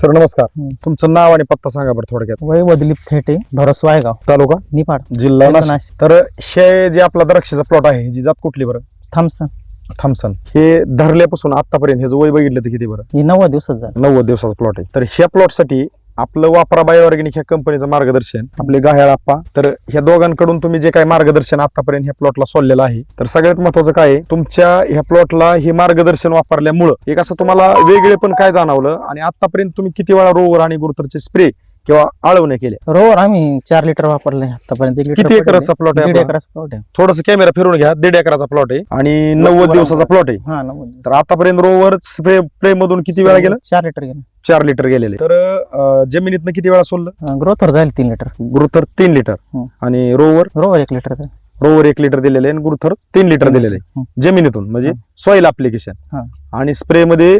Sir नमस्कार. तुमचं नाव आणि पत्ता सांगा बरं थोडक्यात. वैभव दिलीप थेटे भरस वायगाव तालुका? निपाड जिल्हा नाशिक. तर हे जे आपला द्राक्षाचा प्लॉट आहे ह्याची जात कुठली बरं? थॉम्सन थॉम्सन हे धरल्यापासून आतापर्यंत ह्याचं वय बघितलं तर किती बरं? ही नव्वद दिवसात झालं. नव्वद दिवसाचा प्लॉट आहे. तर ह्या प्लॉटसाठी आपलं वापरा बाय ऑर्गॅनिक ह्या कंपनीचं मार्गदर्शन आपले गाह्याळ आप्पा. तर ह्या दोघांकडून तुम्ही जे काही मार्गदर्शन आतापर्यंत ह्या प्लॉटला सोडलेलं आहे तर सगळ्यात महत्वाचं काय आहे, तुमच्या ह्या प्लॉटला हे मार्गदर्शन वापरल्यामुळं एक असं तुम्हाला वेगळे पण काय जाणवलं आणि आतापर्यंत तुम्ही किती वेळा रोवर आणि गुरुतरचे स्प्रे किंवा आळवणे केले? रोवर आम्ही चार लिटर वापरले आतापर्यंत. एक लिटर किती पडले. एकराचा प्लॉट आहे दीड आपला? एकराचा प्लॉट आहे. थोडस कॅमेरा फिरून घ्या. दीड एकराचा प्लॉट आहे. आणि नव्वद बरोबर. दिवसाचा प्लॉट आहे. हा नव्वद दिवस. तर आतापर्यंत रोवर स्प्रे स्प्रे मधून किती वेळा गेलं? चार लिटर गेलं. चार लिटर गेलेले. तर अं, जमिनीतनं किती वेळा सोडलं? ग्रोथवर जाईल तीन लिटर. गुरुथर तीन लिटर. हं. आणि रोवर? रोवर एक लिटर जाईल. रोवर एक लिटर दिलेले आणि गुरुथर तीन लिटर दिलेले. हं. जमिनीतून म्हणजे हं. Soil application. आणि स्प्रे मध्ये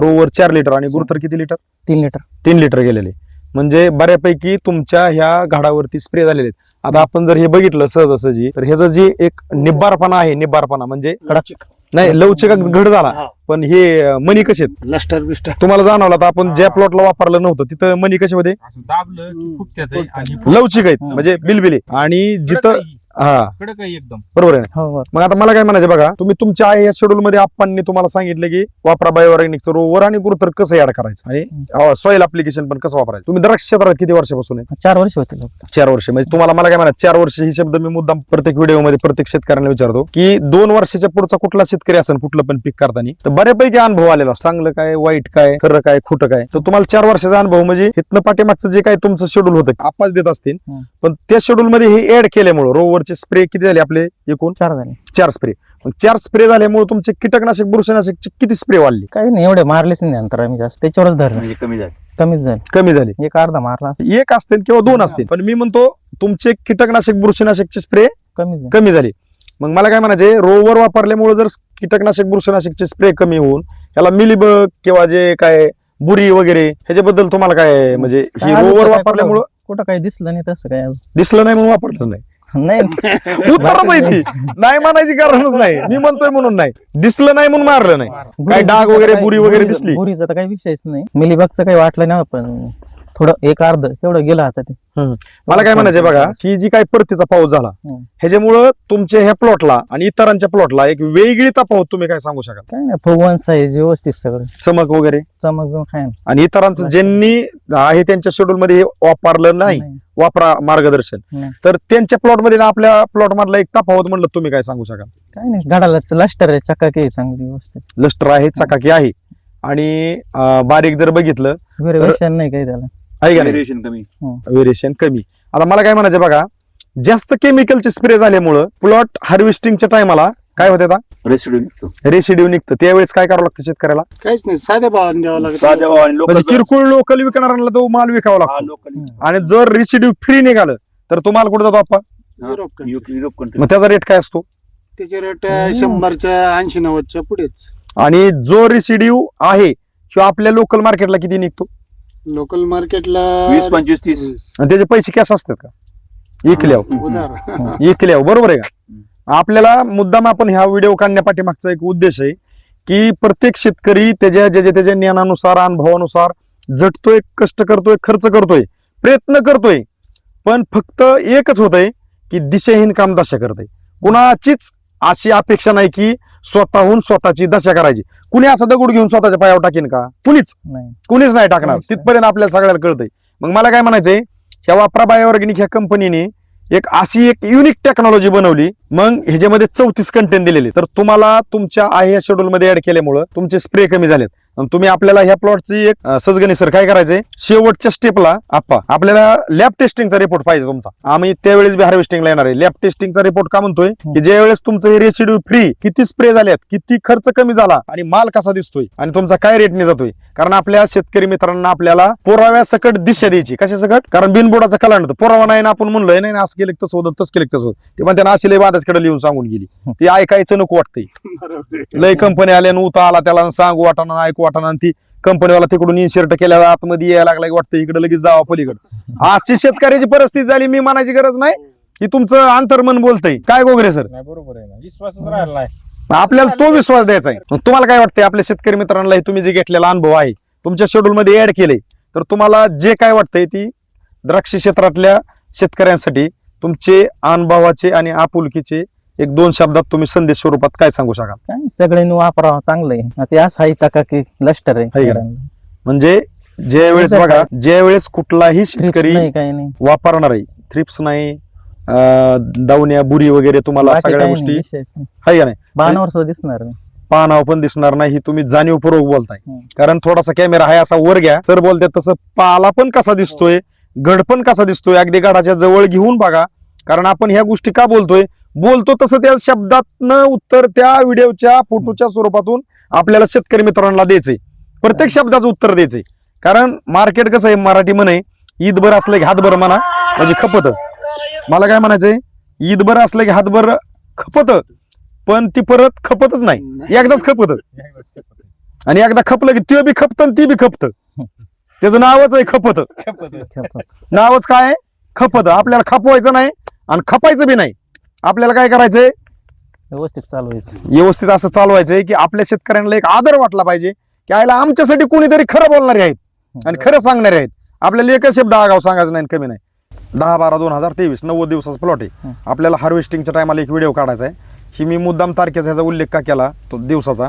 रोवर चार लिटर आणि गुरुथर किती लिटर? तीन लिटर. तीन लिटर गेलेले. म्हणजे बऱ्यापैकी तुमच्या ह्या झाडावरती स्प्रे झालेले आहेत. आता आपण जर हे बघितलं सहजासहजी तर ह्याचं जे एक निब्बारपणा आहे निब्बारपणा म्हणजे कडक नाही लवचिक घड झाला. हा. पण हे मनी कसे आहेत? लस्टर बिस्टर. तुम्हाला जाणवलं आता आपण ज्या प्लॉटला वापरलं नव्हतं तिथं मनी कसे होते? असं दाबलं की फुटत्यात आहे आणि लवचिक आहेत. म्हणजे बिलबिली. आणि जिथं. हा. कडक आहे एकदम. बरोबर आहे ना? हो हो. मग आता मला काय म्हणायचं बघा तुम्ही तुमच्या आहे या शेड्यूल मध्ये आप्पांनी तुम्हाला सांगितलं की वापरा बायोऑर्गॅनिकचं रोवर आणि गुरुतर कसं ऍड करायचं? आणि सॉइल अप्लिकेशन पण कसं वापरायचं? तुम्ही द्राक्ष क्षेत्रात किती वर्षापासून आहे? चार वर्ष होते चार वर्ष. म्हणजे तुम्हाला मला काय म्हणा चार वर्ष ही शब्द मी मुद्दाम प्रत्येक व्हिडिओमध्ये प्रत्येक शेतकऱ्यांना विचारतो की दोन वर्षाच्या पुढचा कुठला शेतकरी असेल कुठलं पण पीक करताना तर बऱ्यापैकी अनुभव आलेला असतो. चांगलं काय वाईट काय खरं काय खोटं काय. तर तुम्हाला चार वर्षाचा अनुभव म्हणजे इथनं पाठीमागचं जे काय तुमचं शेड्यूल होतं आपाच देत असतील. हं. पण त्या शेड्यूल मध्ये हे ऍड केल्यामुळे रोवरचे स्प्रे किती झाले आपले एकूण? चार झाले. चार स्प्रे चार स्प्रे झाल्यामुळे तुमचे कीटकनाशक बुरशीनाशकचे किती स्प्रे वाढले? काही नाही एवढे मारलेच नाही नंतर आम्ही जास्त. त्याच्यावरच धरलं म्हणजे कमी झाले. कमीच झाले. कमी झाले. एक अर्धा मारला एक असतील किंवा दोन असतील. पण मी म्हणतो तुमचे कीटकनाशक बुरशीनाशकचे स्प्रे कमीच झाले. कमी झाली. मग मला काय म्हणायचे रोवर वापरल्यामुळे जर कीटकनाशक बुरशीनाशकचे स्प्रे कमी होऊन याला मिलीबग किंवा जे काय बुरी वगैरे ह्याच्याबद्दल तुम्हाला काय म्हणजे ही काय अजून रोवर काय वापरल्यामुळं कुठं काही दिसलं नाही तसं काय दिसलं नाही म्हणून वापरलंच नाही. नाही. उत्तरच आहे ती. नाही म्हणायची कारणच नाही. मी म्हणतोय म्हणून नाही. दिसलं नाही म्हणून मारलं नाही. काय डाग वगैरे, बुरी वगैरे दिसली? बुरीचा तर काही विषयच नाही. मिलीबागचं काही वाटलं नाही पण थोडं एक अर्ध तेवढं गेलं आता ते. मला काय म्हणायचंय बघा की जी काय परतीचा पाऊस झाला हम्म. ह्याच्यामुळं तुमच्या ह्या प्लॉटला आणि इतरांच्या प्लॉटला एक वेगळी तफावत तुम्ही काय सांगू शकाल? काय नाही फुगवण साईज व्यवस्थित सगळं. चमक वगैरे? चमक बिमक काय नाही. आणि इतरांचं ज्यांनी आहे त्यांच्या शेड्यूल मध्ये हे वापरलं नाही वापरा मार्गदर्शन. नाही. तर त्यांच्या प्लॉटमध्ये ना आपल्या प्लॉट मधला एक तफावत म्हणलं तुम्ही काय सांगू शकाल? काय नाही गाडाला लष्टर आहे चकाकी आहे चांगली व्यवस्थित. लस्टर आहे चकाकी आहे. आणि अं, बारीक जर बघितलं नाही काही त्याला. आहे का नाही? Variation कमी. व्हेरिएशन कमी. आता मला काय म्हणायचं बघा जास्त केमिकलचे स्प्रे झाल्यामुळं प्लॉट हार्वेस्टिंगच्या टायमाला काय होते आता? रेसिड्यू निघतो. रेसिड्यू निघतं. त्यावेळेस काय करावं लागतं शेतकऱ्याला? काहीच नाही साध्या भावाने द्यावं लागत. साध्या भावाने लोकल म्हणजे किरकोळ लोकल विकणाऱ्यांना तो माल विकावा हा, लागतो. लोकल आणि जर रेसिड्यू फ्री निघालं तर तो माल कुठे जातो आपण युरोप. मग त्याचा रेट काय असतो? त्याचे रेट. शंभरच्या ऐंशी नव्वदच्या पुढेच. आणि जो रेसिड्यू आहे किंवा आपल्या लोकल मार्केटला किती निघतो? लोकल मार्केटला वीस पंचवीस तीस. आणि त्याचे पैसे कॅश असतात का? इकल्यावर उधार. इकल्यावर बरोबर आहे का? आपल्याला मुद्दाम आपण ह्या व्हिडिओ काढण्यापाठी मागचा एक उद्देश आहे की प्रत्येक शेतकरी त्याच्या ज्याच्या त्याच्या ज्ञानानुसार अनुभवानुसार झटतोय कष्ट करतोय खर्च करतोय प्रयत्न करतोय. पण फक्त एकच होतंय की दिशाहीन काम दशा करतय. कुणाचीच अशी अपेक्षा नाही की स्वतःहून स्वतःची दशा करायची. कुणी असा दगड घेऊन स्वतःच्या पायावर टाकेन का? कुणीच. नाही. कुणीच नाही टाकणार. कुणीच नाही. तिथपर्यंत आपल्याला सगळ्याला कळतंय. मग मला काय म्हणायचंय? ह्या वापरा बायोऑर्गॅनिक ह्या कंपनीने एक अशी एक युनिक टेक्नॉलॉजी बनवली. मग ह्याच्यामध्ये चौतीस कंटेंट दिलेले. तर तुम्हाला तुमच्या आहे या शेड्यूल मध्ये ऍड केल्यामुळं तुमचे स्प्रे कमी झालेत. तुम्ही आपल्याला ह्या प्लॉटची एक सजगणी सर काय करायचंय? शेवटच्या स्टेपला आप्पा आपल्याला लॅब टेस्टिंगचा रिपोर्ट पाहिजे तुमचा. आम्ही त्यावेळेस बी हार्वेस्टिंगला येणार आहे. लॅब टेस्टिंगचा रिपोर्ट का म्हणतोय? की ज्या वेळेस तुमचं हे रेसिड्यू फ्री किती स्प्रे झाल्यात किती खर्च कमी झाला आणि माल कसा दिसतोय आणि तुमचा काय रेटने जातोय? कारण आपल्या शेतकरी मित्रांना आपल्याला पुराव्या सकट दिशा द्यायची. कशा सकट? कारण बिनबोडाचा कलांड पुरावा नाही ना आपण म्हणलोय नाही असं केलं की तसं होतं तसं केलं की तसं होतं. ते म्हणते ना अशी लय बादासकडे लिहून सांगून गेली. ते ऐकायचं नको वाटतंय. लय कंपनी आल्या आणि उता आला त्याला सांगू वाटाणा ऐकू वाटाणा आणि ती कंपनीवाला तिकडून इन्शर्ट केल्यावर आतमध्ये यायला लागला की वाटतं. इकडे लगेच जावा पलीकडे अशी शेतकऱ्याची परिस्थिती झाली मी म्हणायची गरज नाही. की तुमचं अंतर्मन बोलतंय. काय गोगरे सर? नाही बरोबर आहे ना. विश्वासच राहिला नाही. आपल्याला तो विश्वास द्यायचा आहे. तुम्हाला काय वाटतंय? आपल्या शेतकरी मित्रांना तुम्ही जे घेतलेला अनुभव आहे तुमच्या शेड्यूल मध्ये ऍड केले तर तुम्हाला जे काय वाटतंय ती द्राक्ष क्षेत्रातल्या शेतकऱ्यांसाठी तुमचे अनुभवाचे आणि आपुलकीचे एक दोन शब्दात तुम्ही संदेश स्वरूपात काय सांगू शकाल? काय? सगळ्यांनी वापरावं चांगलं आहे ते असं आहे चकाकी लष्टर आहे. आहे का? झाडांना. म्हणजे ज्या वेळेस त्याचं बघा ज्या वेळेस कुठलाही शेतकरी नाही काही नाही. वापरणार आहे. थ्रिप्स नाही अं, दावण्या बुरी वगैरे तुम्हाला बाकी सगळ्या काही गोष्टी नाही, विशेष नाही. आहे का नाही? बाणावर सुद्धा दिसणार नाही. पानाव पण दिसणार नाही ही तुम्ही जाणीवपूर्वक बोलताय. हम्म. कारण थोडासा कॅमेरा आहे असा वर घ्या. सर बोलतात तसं पाला पण कसा दिसतोय गड पण कसा दिसतोय अगदी गडाच्या जवळ घेऊन बघा. कारण आपण ह्या गोष्टी का बोलतोय? बोलतो तसं त्या शब्दातनं उत्तर त्या व्हिडिओच्या फोटोच्या स्वरूपातून आपल्याला शेतकरी मित्रांना द्यायचंय. प्रत्येक शब्दाचं उत्तर द्यायचंय. कारण मार्केट कसं आहे मराठी म्हणे ईदभर असलं की हातभर म्हणा म्हणजे खपत. मला काय म्हणायचंय ईदभर असलं की हातभर खपत पण ती परत खपतच नाही. एकदाच खपत. आणि एकदा खपलं की ते बी खपत आणि ती बी खपत. त्याचं नावच आहे खपत. खपत. नावच काय आहे? खपत. आपल्याला खपवायचं नाही आणि खपायचं बी नाही. आपल्याला काय करायचंय? व्यवस्थित चालवायचं व्यवस्थित असं चालवायचंय की आपल्या शेतकऱ्यांना एक आदर वाटला पाहिजे की आयला आमच्यासाठी कोणीतरी खरं बोलणारे आहेत आणि खरं सांगणारे आहेत. आपल्याला एकच शब्द आगाव सांगायचं नाही कमी नाही. दहा बारा दोन हजार तेवीस नव्वद दिवसाचा प्लॉट आहे. आपल्याला हार्वेस्टिंगच्या टायमाला एक व्हिडिओ काढायचा आहे. ही मी मुद्दाम तारखेचा ह्याचा उल्लेख का केला? तो दिवसाचा.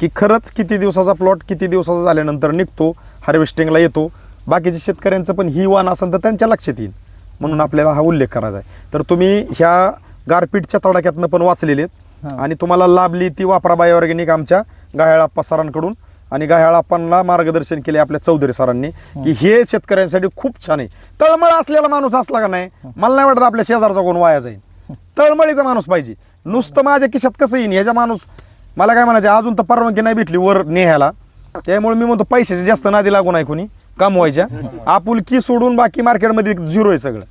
की खरंच किती दिवसाचा प्लॉट किती दिवसाचा झाल्यानंतर निघतो हार्वेस्टिंगला येतो. बाकीच्या शेतकऱ्यांचं पण ही वाण असेल तर त्यांच्या लक्षात येईल. म्हणून आपल्याला हा उल्लेख करायचा आहे. तर तुम्ही ह्या गारपीटच्या तडाख्यातनं पण वाचलेले आहेत. आणि तुम्हाला लाभली ती वापरा बायोऑर्गॅनिक आमच्या गायाळाप्पा सरांकडून. आणि गायाळाप्पांना मार्गदर्शन केले आपल्या चौधरी सरांनी की हे. शेतकऱ्यांसाठी खूप छान आहे. तळमळ असलेला माणूस असला का नाही? मला नाही वाटत आपल्या शेजारचा कोण वाया जाईल. तळमळीचा माणूस पाहिजे. नुसतं माझ्या खिशात कसं येईन? ह्याच्या माणूस मला काय म्हणायचं अजून तर परवानगी नाही भेटली वर नेहायला. त्यामुळे मी म्हणतो पैशाचे जास्त नादी लागू नाही कोणी. कमवायच्या. आपुलकी सोडून बाकी मार्केटमध्ये झिरो आहे सगळं.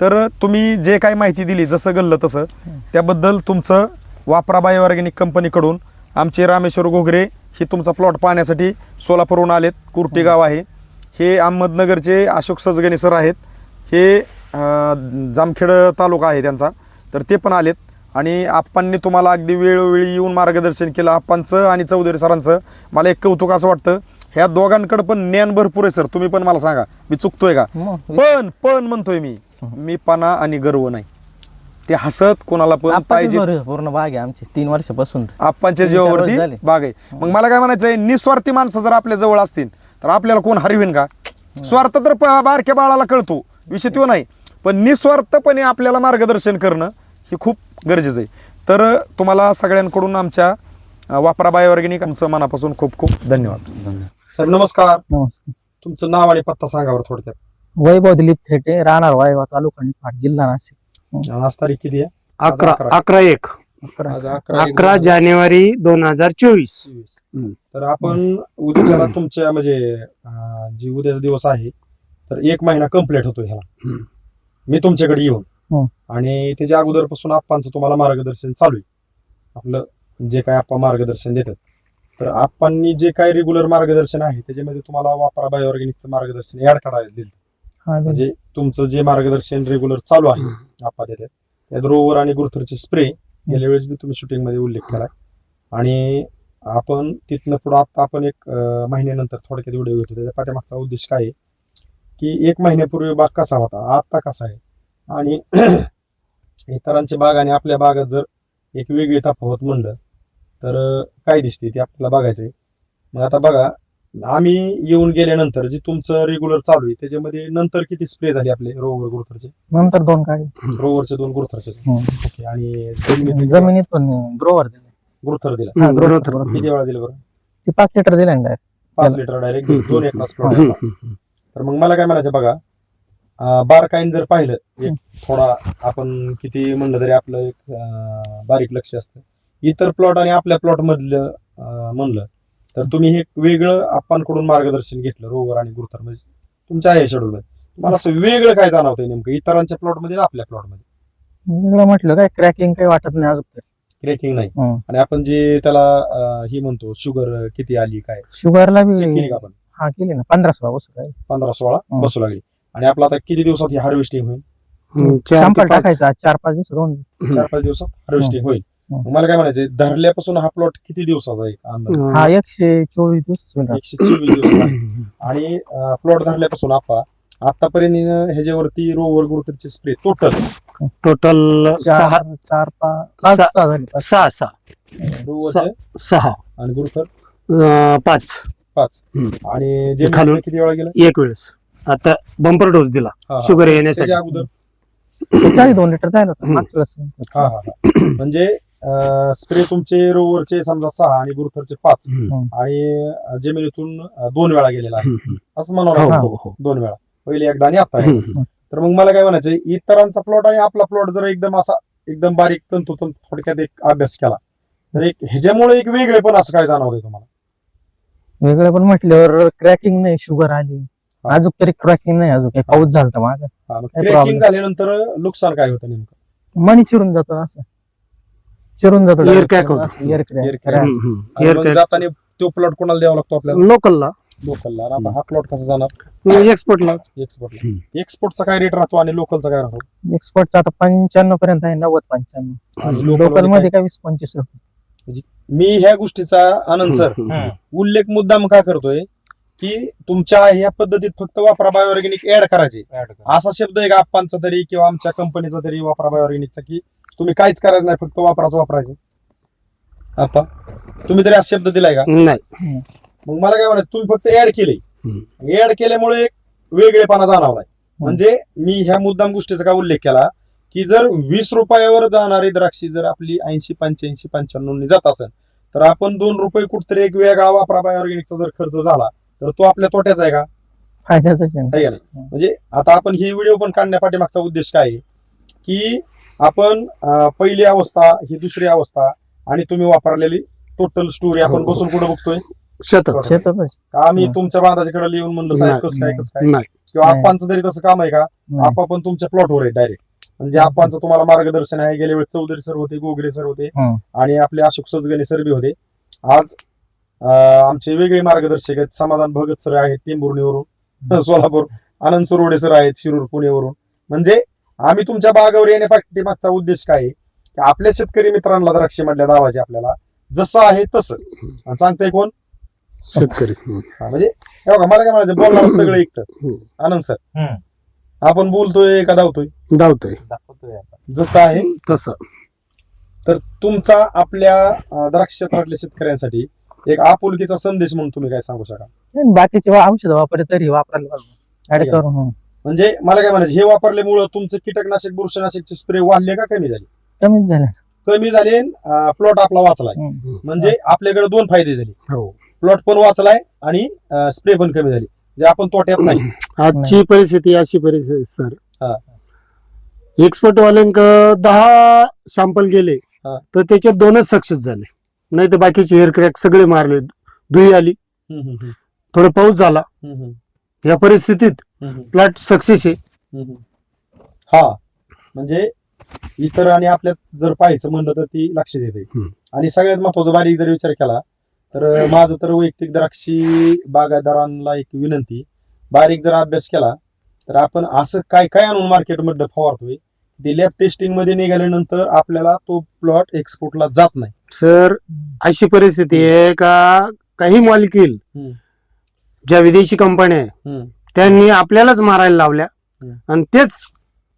तर तुम्ही जे काही माहिती दिली जसं गल्लं तसं त्याबद्दल तुमचं वापरा बायो ऑर्गॅनिक कंपनीकडून आमचे रामेश्वर घोगरे हे तुमचा प्लॉट पाहण्यासाठी सोलापूरहून आलेत. कुर्टी गाव आहे. हे अहमदनगरचे अशोक सजगणे सर आहेत. हे जामखेड तालुका आहे त्यांचा. तर ते पण आलेत. आणि आप्पांनी तुम्हाला अगदी वेळोवेळी येऊन मार्गदर्शन केलं. आप्पांचं आणि चौधरी सरांचं. मला एक कौतुक असं वाटतं ह्या दोघांकडे पण ज्ञान भरपूर आहे सर. तुम्ही पण मला सांगा. मी चुकतोय का? पण पण म्हणतोय मी. मी पणा आणि गर्व नाही. ते हसत कोणाला पण पाहिजे. बरं पूर्ण बाग आहे आमची. तीन वर्षापासून. आप्पांच्या तीन चार वर्ष जीवावरती झाले. बाग आहे. मग मला काय म्हणायचंय निस्वार्थी माणसं जर आपल्या जवळ असतील तर आपल्याला कोण हरवीन का? स्वार्थ तर प- बारक्या बाळाला कळतो विषय तो नाही. पण निस्वार्थपणे आपल्याला मार्गदर्शन करणं हे खूप गरजेचं आहे. तर तुम्हाला सगळ्यांकडून आमच्या अं, वापरा बाय ऑर्गॅनिक आमचं मनापासून खूप खूप धन्यवाद. सर नमस्कार. नमस्कार. तुमचं नाव आणि पत्ता सांगा बरं थोडक्यात. वैभव दिलीप थेटे राहणार वायवा तालुका निफाड जिल्हा नाशिक आज तारीख किती आहे अकरा अकरा. अकरा एक अकरा. आज अकरा एक अकरा दोन हजार जानेवारी दोन हजार चोवीस चोवीस. तर आपण उद्याच्याला तुमच्या म्हणजे अं, जी उद्याचा दिवस आहे तर एक महिना कंप्लीट होतो ह्याला हम्म. मी तुमच्याकडे येऊन हम्म. आणि त्याच्या अगोदरपासून आप्पांचं तुम्हाला मार्गदर्शन चालू आहे आपलं जे काय आप्पा मार्गदर्शन देतात तर आप्पांनी जे काय रेग्युलर मार्गदर्शन आहे त्याच्यामध्ये तुम्हाला वापरा बाय ऑर्गॅनिकचं मार्गदर्शन ऍड करायला हा, दिली. म्हणजे तुमचं जे मार्गदर्शन रेग्युलर चालू आहे आप्पा देतात त्यात रोवर आणि गुरुथरचे स्प्रे गेल्या वेळेस बी तुम्ही शूटिंगमध्ये उल्लेख केलाय. आणि आपण तिथनं पुढे आता आपण एक महिन्यानंतर थोडक्यात व्हिडिओ घेतो. त्याच्या पाठीमागचा उद्देश काय आहे? की एक महिन्यापूर्वी बाग कसा होता? आता कसा आहे? आणि इतरांची बाग आणि आपल्या बागात जर एक वेगळी तफावत म्हणलं तर काय दिसते ते आपल्याला बघायचं आहे मग आता बघा आम्ही येऊन गेल्यानंतर जे तुमचं रेग्युलर चालू आहे त्याच्यामध्ये नंतर किती स्प्रे झाले आपले रोवर गुरुथरचे? नंतर दोन काढले रोवरचे दोन गुरुथरचे. ओके आणि जमिनीत जमिनीत पण ग्रोवर दिले. गुरुथर दिला. हा, बरोबर. किती वेळा दिलं बरं? ते पाच लिटर दिले ना direct. पाच लिटर डायरेक्ट दोन एक तास तर मग मला काय म्हणायचं बघा अं, बारकाईन जर पाहिलं एक थोडा आपण किती म्हणलं तरी आपलं एक अं, बारीक लक्ष असतं. इतर प्लॉट आणि आपल्या प्लॉट मधलं अं, म्हणलं तर तुम्ही हे वेगळं आपणकडून मार्गदर्शन घेतलं रोवर आणि गुरुथर म्हणजे तुमच्या आहे शेड्यूल तुम्हाला असं वेगळं काय जाणवतंय नेमकं? इतरांच्या प्लॉटमध्ये आपल्या प्लॉटमध्ये? वेगळं म्हटलं काय? क्रॅकिंग काही वाटत नाही अजून तरी. क्रेकिंग नाही. आणि आपण जे त्याला अं, ही म्हणतो शुगर किती आली काय? शुगरला चेक केली बी का आपण? हा केली ना. पंधरा सोळा बसू काय पंधरा सोळा हं. बसू लागली. आणि आपलं आता किती दिवसात ही हार्वेस्टिंग होईल? हम्म, चार ते सॅम्पल पाच. टाकायचं चार पाच दिवस दोन चार पाच दिवसात हार्वेस्टिंग होईल. मला काय म्हणायचंय? धरल्यापासून हा प्लॉट किती दिवसाचा आहे अंदाज? हा. एकशे चोवीस दिवस एकशे चोवीस दिवसाचा आणि प्लॉट धरल्यापासून आपा आतापर्यंत ह्याच्यावरती रोवर गुरुतरचे स्प्रे टोटल टोटल सहा चार चार पाच सहा- सहा झाले. सहा सहा. रोवरचे सहा आणि गुरुतर? पाच. पाच. आणि जे खालून? किती वेळा गेलं? एक वेळेस. आता बंपर डोस दिला. शुगर येण्यासाठी. अगोदर? दोन लिटर जायला. म्हणजे स्प्रे तुमचे रोवरचे समजा सहा आणि गुरुथरचे पाच हम्म. आणि जमिनीतून दोन वेळा गेलेला आहे हम्म. असं म्हणावं हो, लागेल हो, हो. दोन वेळा पहिले एकदा आणि आता. हम्म. तर मग मला काय म्हणायचंय इतरांचा प्लॉट आणि आपला प्लॉट जर एकदम असा एकदम बारीक तंतोतंत थोडक्यात एक अभ्यास केला तर एक ह्याच्यामुळे एक वेगळे पण असं काय जाणवतंय तुम्हाला वेगळं पण म्हटल्यावर क्रॅकिंग नाही शुगर आली अजून तरी क्रॅकिंग नाही अजून काही पाऊस झाला माग हा, क्रॅकिंग. झाल्यानंतर नुकसान काय होतं नेमकं मनी चिरून जातो असं चिरून जातो Air direct. crack होतं. असं air crack. Air crack. crack. हम्म, हम्म. आणि मग. जाताना तो प्लॉट कोणाला द्यावा लागतो आपल्याला लोकलला लोकलला आणि आता हा प्लॉट कसा जाणार एक्सपोर्टला एक्सपोर्टला एक्सपोर्टचा काय रेट राहतो आणि लोकलचा काय राहतो एक्सपोर्टचा आता पंच्याण्णव पर्यंत आहे नव्वद पंच्याण्णव आणि लोकलमध्ये काय वीस पंचवीस रुपये मी ह्या गोष्टीचा आनंद सर हम्म. उल्लेख मुद्दाम का करतोय की तुमच्या ह्या पद्धतीत फक्त वापरा बायोऑर्गॅनिक ऍड करायचे Add करा. असा शब्द आहे का आप्पांचा तरी किंवा आमच्या कंपनीचा तरी वापरा बायोऑर्गॅनिकचा की तुम्ही काहीच करायचं नाही फक्त वापराच वापरायचं. आप्पा तुम्ही तरी असा शब्द दिलाय का? नाही. मग मला काय म्हणायचं तुम्ही फक्त ऍड केले. ऍड केल्यामुळे एक वेगळेपणा जाणवलाय. म्हणजे मी ह्या मुद्दाम गोष्टीचा का उल्लेख केला की जर वीस रुपयावर जाणारी द्राक्षी जर आपली ऐंशी पंच्याऐंशी पंच्याण्णव जात असेल तर आपण दोन रुपये कुठतरी एक वेगळा वापरा बायोऑर्गॅनिकचा जर खर्च झाला तर तो आपल्या तोट्याचा आहे का? फायद्याच म्हणजे आता आपण ही व्हिडिओ पण काढण्यापाठीमागचा उद्देश काय आहे? की आपण पहिली अवस्था ही दुसरी अवस्था आणि तुम्ही वापरलेली टोटल स्टोरी आपण हो. बसून कुठं बघतोय. शतक शेतातच. का आम्ही हं. तुमच्या बांधाच्याकडे येऊन म्हणलं साहेब कसं काय कसं काय? नाही. किंवा नाही. आप्पांचं तरी तसं काम आहे का नाही. आपा पण तुमच्या प्लॉटवर आहे डायरेक्ट म्हणजे आप्पांचं तुम्हाला मार्गदर्शन आहे गेल्या वेळेस चौधरी सर होते गोगरे सर होते हं. आणि आपले अशोक सजगणे सर बी होते. आज आमचे वेगळे मार्गदर्शक आहेत समाधान भगत सर आहेत टेंभुर्णीवरून सोलापूर आनंद सुरवडे सर आहेत शिरूर पुणेवरून. म्हणजे आम्ही तुमच्या बागावर येण्यापाठी मागचा उद्देश काय आहे? की आपल्या शेतकरी मित्रांना द्राक्षे म्हटल्या दावाचे आपल्याला जसं आहे तसं. आणि सांगताय कोण? शेतकरी. हा, म्हणजे हे बघा मला काय म्हणायचं बोलणार सगळं ऐकतं. आनंद सर. हम्म. आपण बोलतोय का धावतोय? धावतोय. दाखवतोय. जसं आहे तसं. तर तुमचा आपल्या अं, द्राक्ष क्षेत्रातल्या शेतकऱ्यांसाठी एक आपुलकीचा संदेश म्हणून तुम्ही काय सांगू शकाल? बाकीचे वा- औषध वापरले तरी वापरायला पाहिजे. ऍड करून. म्हणजे मला काय म्हणायचं हे वापरल्यामुळं तुमचं कीटकनाशक बुरशीनाशकचे स्प्रे वाढले का कमी झाले? कमीच झाले. कमी झाले प्लॉट आपला वाचलाय. म्हणजे आपल्याकडे दोन फायदे झाले. हो. प्लॉट पण वाचलाय आणि स्प्रे पण कमी झाली. जे आपण तोट्यात नाही. आजची परिस्थिती अशी परिस्थिती हा. सर. एक्सपर्ट वाल्यांक दहा सॅम्पल गेले हा. तर त्याच्यात दोनच सक्सेस झाले. नाही तर बाकीचे हेअर क्रॅक सगळे मारले धुई आली. हम्म, हम्म, हम्म, थोडं पाऊस झाला. हम्म, हम्म, या परिस्थितीत प्लॉट सक्सेस आहे. हा म्हणजे इतर आणि आपल्यात जर पाहायचं म्हणलं तर ती लक्ष देते. आणि सगळ्यात महत्त्वाचा बारीक जर विचार केला तर माझं तर वैयक्तिक द्राक्षी बागायतदारांना एक विनंती बारीक जर अभ्यास केला तर आपण असं काय काय आणून मार्केटमध्ये फवारतोय ते लॅब टेस्टिंगमध्ये निघाल्यानंतर आपल्याला तो प्लॉट एक्सपोर्टला जात नाही सर अशी परिस्थिती आहे का काही मॉलिक्युल. ज्या विदेशी कंपन्या. त्यांनी आपल्यालाच मारायला लावल्या. आणि तेच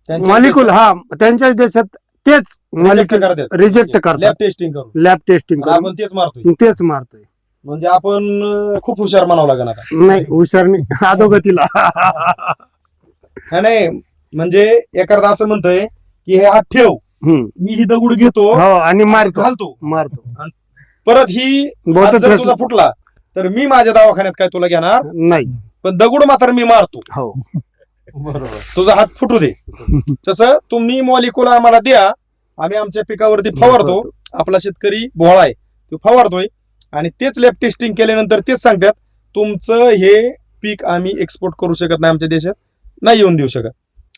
मॉलिक्युल हा त्यांच्याच देशात तेच मॉलिक्युल करतात. रिजेक्ट लॅब करतात टेस्टिंग करून. लॅब टेस्टिंग आपण तेच मारतोय. तेच मारतोय. म्हणजे आपण खूप हुशार म्हणावं लागेल आता. नाही हुशार नाही. अधोगतीला. हा, नाही म्हणजे एखादा असं म्हणतोय की हे हात ठेव. मी ही दगड घेतो. हो आणि मारतो. घालतो. मारतो. परत ही तुझा फुटला तर मी माझ्या दवाखान्यात काय तुला घेणार? नाही. पण दगड मात्र मी मारतो. हो. बरोबर. तुझा हात फुटू दे. तसं तुम्ही मॉलिक्युल आम्हाला द्या. आम्ही आमच्या पिकावरती फवारतो. आपला शेतकरी भोळा आहे. तो फवारतोय. आणि तेच लॅब टेस्टिंग केल्यानंतर तेच सांगतात तुमचं हे पीक आम्ही एक्सपोर्ट करू शकत नाही आमच्या देशात. नाही येऊन देऊ शकत.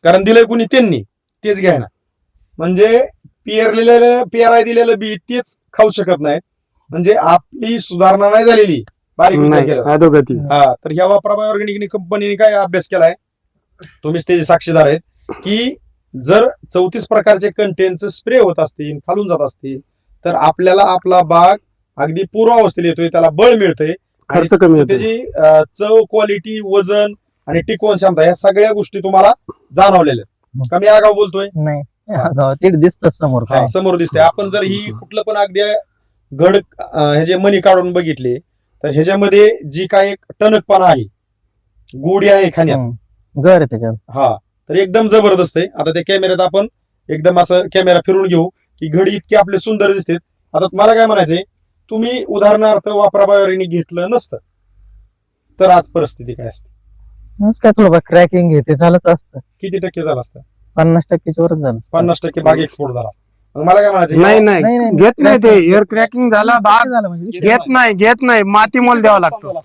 कारण दिलंय कुणी त्यांनी. तेच घ्याय ना म्हणजे पेरलेलं पेराय दिलेलं बी तेच खाऊ शकत नाही म्हणजे आपली सुधारणा नाही झालेली. बारीक विचार नाही केला. अधोगती. हा तर ह्या वापराबाई ऑर्गॅनिक कंपनीने काय अभ्यास केलाय? तुम्हीच त्याचे साक्षीदार आहेत की जर चौतीस प्रकारचे कंटेनचे स्प्रे होत असतील खालून जात असतील तर आपल्याला आपला बाग अगदी पूर्व अवस्थेला येतोय त्याला बळ मिळतंय. खर्च कमी होतो त्याची अं, चव क्वालिटी वजन आणि टिकवण क्षमता या सगळ्या गोष्टी तुम्हाला जाणवलेल्या आहेत. कमी आगाव बोलतोय? नाही आता ते दिसत समोर काय. हा, समोर दिसते आपण जर ही कुठलं पण अगदी घड अं, ह्याचे मणी काढून बघितले तर ह्याच्यामध्ये जी काय एक टणकपणा आहे गोडी आहे खाण्यात. घर आहे त्याच्यात. हा तर एकदम जबरदस्त आहे. आता त्या कॅमेऱ्यात आपण एकदम असं कॅमेरा फिरून घेऊ की घडी इतके आपले सुंदर दिसते. आता मला काय म्हणायचंय तुम्ही उदाहरणार्थ वापराबाहेर घेतलं नसतं तर आज परिस्थिती काय असते? असं काय थोडं क्रॅकिंग ते झालंच असतं. किती टक्के झालं असतं? पन्नास टक्केच्या वरच झालं असतं. पन्नास टक्के बाग एक्सपोर्ट झाला मग मला काय म्हणायचं? नाही नाही, नाही नाही, घेत नाही ते. एअर क्रॅकिंग झाला बाग झालं म्हणजे घेत नाही. घेत नाही. माती मोल द्यावा लागतो.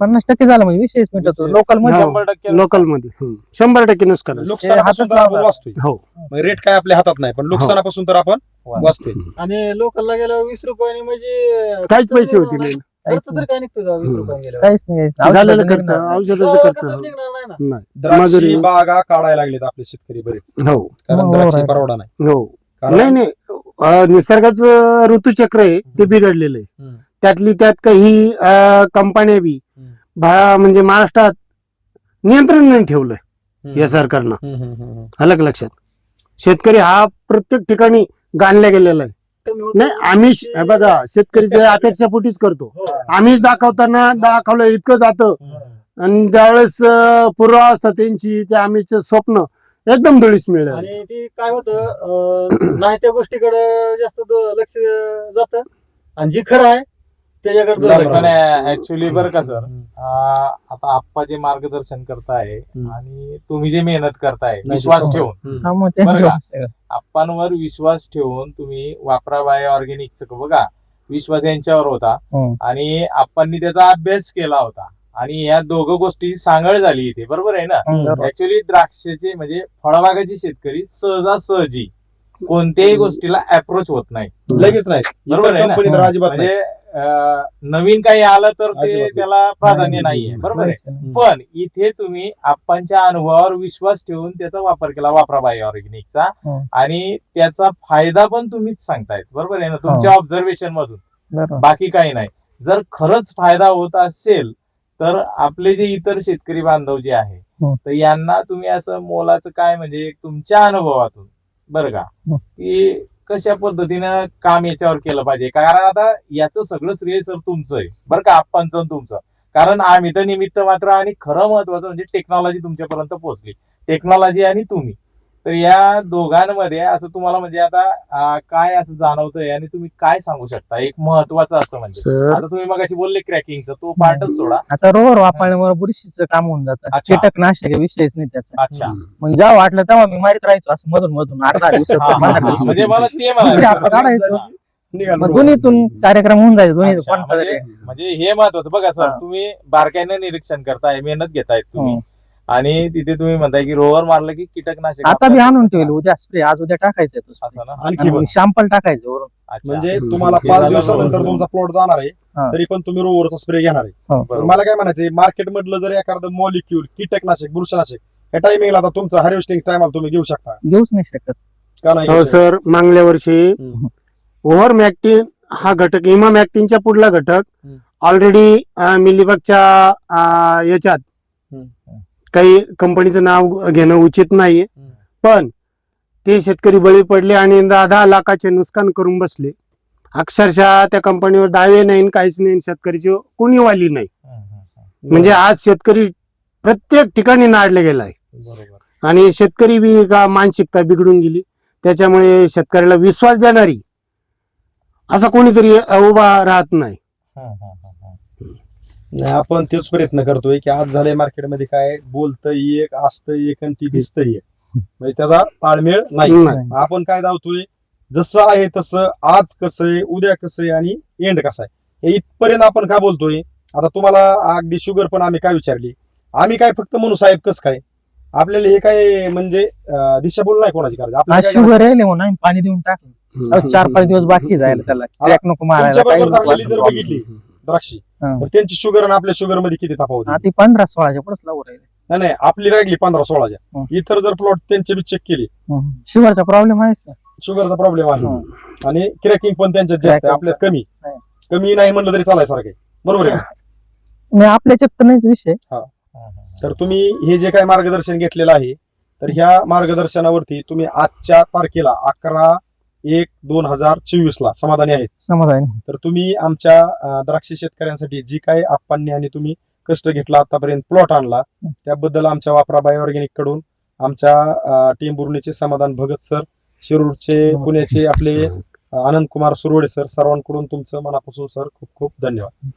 पन्नास टक्के झालं म्हणजे विशेष मिटतो. विशेष. लोकलमध्ये हो. शंभर टक्के लोकलमध्ये हम्म. शंभर टक्के नुकसान असतं. नुकसानापासून तर हातच आपण लावला. वाचतोय. हो. मग रेट काय आपल्या हातात नाही पण नुकसानापासून तर आपण वाचतोय. आणि लोकलला गेल्यावर वीस रुपयाने म्हणजे काहीच पैसे होते नाही खर्च तर काय निघतो तेव्हा वीस हम्म. रुपये गेल्यावर? काहीच नाही काहीच नाही. झालेलं औषधाचं खर्च निघणार नाही. औषधाचा खर्च. खर्च निघणार नाही ना. नाही. द्राक्षी मजुरी. बागा काढायला लागलेत आपले शेतकरी बरेच. हो. कारण हो, द्राक्षी. परवडा नाही. हो. नाही नाही निसर्गाचं ऋतुचक्र आहे ते बिघडलेलं आहे. त्यातली त्यात काही कंपन्या बी म्हणजे महाराष्ट्रात नियंत्रण नाही. या सरकारनं. अलग लक्षात शेतकरी हा प्रत्येक ठिकाणी गाणल्या गेलेला आहे. नाही आमिष हे बघा शेतकरीच्या अपेक्षापोटीच करतो हो. आमिष दाखवताना दाखवलं इतकं जातं आणि त्यावेळेस पूर्वावस्था त्यांची त्या आमिषचं स्वप्न एकदम धुळीस मिळालं आणि ती काय होतं नाही त्या गोष्टीकडे जास्त द- लक्ष जात आणि जे खरं आहे त्याच्याकडे दुर्लक्ष. ऍक्च्युली बरं का सर आता आप्पा जे मार्गदर्शन करताय हम्म. आणि तुम्ही जे मेहनत करताय विश्वास ठेवून. हा, मग बरं का? आप्पांवर विश्वास ठेवून तुम्ही वापरा बाय ऑर्गॅनिकचं बघा विश्वास यांच्यावर होता हम्म. आणि आप्पांनी त्याचा अभ्यास केला होता आणि या दोघं गोष्टीची सांगड झाली इथे. बरोबर आहे ना. ऍक्च्युली द्राक्षाचे म्हणजे फळबागाचे शेतकरी सहजासहजी कोणत्याही गोष्टीला अप्रोच होत नाही. लगेच नाही. बरोबर आहे म्हणजे नवीन काही आलं तर ते. त्याला प्राधान्य नाहीये. बरोबर आहे. पण इथे तुम्ही आप्पांच्या अनुभवावर विश्वास ठेवून त्याचा वापर केला वापरा बाय ऑर्गॅनिकचा हो. आणि त्याचा फायदा पण तुम्हीच सांगतायत. बरोबर आहे ना? तुमच्या हो. ऑब्झर्वेशन मधून. बाकी काही नाही. जर खरंच फायदा होत असेल तर आपले जे इतर शेतकरी बांधव जे आहे हो. तर यांना तुम्ही असं मोलाचं काय म्हणजे तुमच्या अनुभवातून बरं का? हो. की कशा पद्धतीनं काम याच्यावर केलं पाहिजे? कारण आता याचं सगळं श्रेय सर तुमचं आहे बरं का? आप्पांचं आणि तुमचं. कारण आम्ही तर निमित्त मात्र आणि खरं महत्वाचं म्हणजे टेक्नॉलॉजी तुमच्यापर्यंत पोहोचली. टेक्नॉलॉजी आणि तुम्ही. तर या दोघांमध्ये असं तुम्हाला म्हणजे आता काय असं जाणवतंय आणि तुम्ही काय सांगू शकता एक महत्वाचं असं म्हणजे आता तुम्ही मग बोलले क्रॅकिंगचं तो पार्टच सोडा आता रोवर वापरल्यामुळे बुरशीचं काम होऊन जातं. कीटकनाशक आहे, विषयच नाही त्याचा अच्छा मग जेव्हा वाटलं तेव्हा मी मारित राहायचो असं मधून मधून दिवसात. दिवसात. म्हणजे मला ते मला. दोन्हीतून कार्यक्रम होऊन जायचे दोन्ही. म्हणजे म्हणजे हे महत्वाचं बघा सर. तुम्ही बारकाईनं निरीक्षण करताय मेहनत घेतायत तुम्ही. आणि तिथे तुम्ही म्हणताय की रोवर मारलं की कीटकनाशक आता बी आपल्याला- आणून ठेवले उद्या स्प्रे आज उद्या टाकायचं तो spray. असं ना आणखी बघ. आणि शॅम्पल टाकायचं वरून अच्छा. म्हणजे. तुम्हाला पाच दिवसानंतर. तुमचा प्लॉट जाणार आहे हा. तरी पण तुम्ही रोवरचा स्प्रे घेणार आहे मला काय म्हणायचंय मार्केट मधलं जर एखादं मॉलिक्यूल कीटकनाशक बुरशीनाशक या टायमिंगला आता तुमचं हार्वेस्टिंग टायमाला तुम्ही घेऊ शकता घेऊच नाही शकत का नाही हो घेऊ शकत? सर मागल्या वर्षी हम्म. ओव्हर मॅक्टिन हा घटक इमा मॅक्टिनच्या पुढला घटक हम्म. ऑलरेडी मिलीबगच्या अं, याच्यात. काही कंपनीचं नाव घेणं उचित नाहीये. पण ते शेतकरी बळी पडले आणि दहा दहा लाखाचे नुकसान करून बसले. अक्षरशः त्या कंपनीवर दावे नाही काहीच नाही शेतकरीची कोणी वाली नाही. म्हणजे आज शेतकरी प्रत्येक ठिकाणी नाडले गेलाय बरोबर. आणि शेतकरी बी का मानसिकता बिघडून गेली. त्याच्यामुळे शेतकऱ्याला विश्वास देणारी असा कोणीतरी उभा राहत नाही हम्म, हम्म, हम्म, हम्म. नाही, आपण तेच प्रयत्न करतोय की आज झालंय मार्केटमध्ये काय बोलतंय एक असतंय एक आणि ती दिसतंय एक. म्हणजे त्याचा ताळमेळ नाही. आपण काय धावतोय? जसं आहे तसं आज कसं आहे उद्या कसं आहे आणि एंड कसा आहे. हे इथपर्यंत आपण काय बोलतोय? आता तुम्हाला अगदी शुगर पण आम्ही काय विचारली? आम्ही काय फक्त म्हणू साहेब कसं काय? आपल्याला हे काय म्हणजे दिशाभूल नाही कोणाची करायची. आपल्याला काय शुगर म्हणून आम्ही पाणी देऊन टाकलं. चार पाच दिवस बाकी जायला त्याला. नको मारायला. लागलेली बघितली द्राक्षी. हा. तर त्यांची शुगर आणि आपल्या शुगरमध्ये किती तफावत आहे? हा, ती पंधरा सोळाच्या पुढेच लावू राहिले. नाही नाही आपली राहिली पंधरा सोळाच्या. इतर जर प्लॉट त्यांचे बी चेक केले. शुगरचा प्रॉब्लेम आहेच ना. शुगरचा प्रॉब्लेम आहे. आणि क्रॅकिंग पण त्यांच्यात जास्त आहे Cracking आपल्यात कमी. नाही. कमी नाही म्हणलं तरी चालायसारखं आहे. बरोबर आहे? नाही आपल्याच्यात तर नाहीच विषय. तर तुम्ही हे जे काही मार्गदर्शन घेतलेलं आहे तर ह्या मार्गदर्शनावरती तुम्ही आजच्या तारखेला अकरा एक दोन हजार चोवीस ला समाधानी आहेत. समाधान. तर तुम्ही आमच्या द्राक्ष शेतकऱ्यांसाठी जी काही आप्पांनी आणि तुम्ही कष्ट घेतला आतापर्यंत प्लॉट आणला त्याबद्दल आमच्या वापरा बाय ऑर्गॅनिककडून आमच्या टीम बुर्णीचे समाधान भगत सर शिरूरचे पुण्याचे आपले आनंद कुमार सुरवडे सर सर्वांकडून तुमचं मनापासून सर खूप खूप धन्यवाद.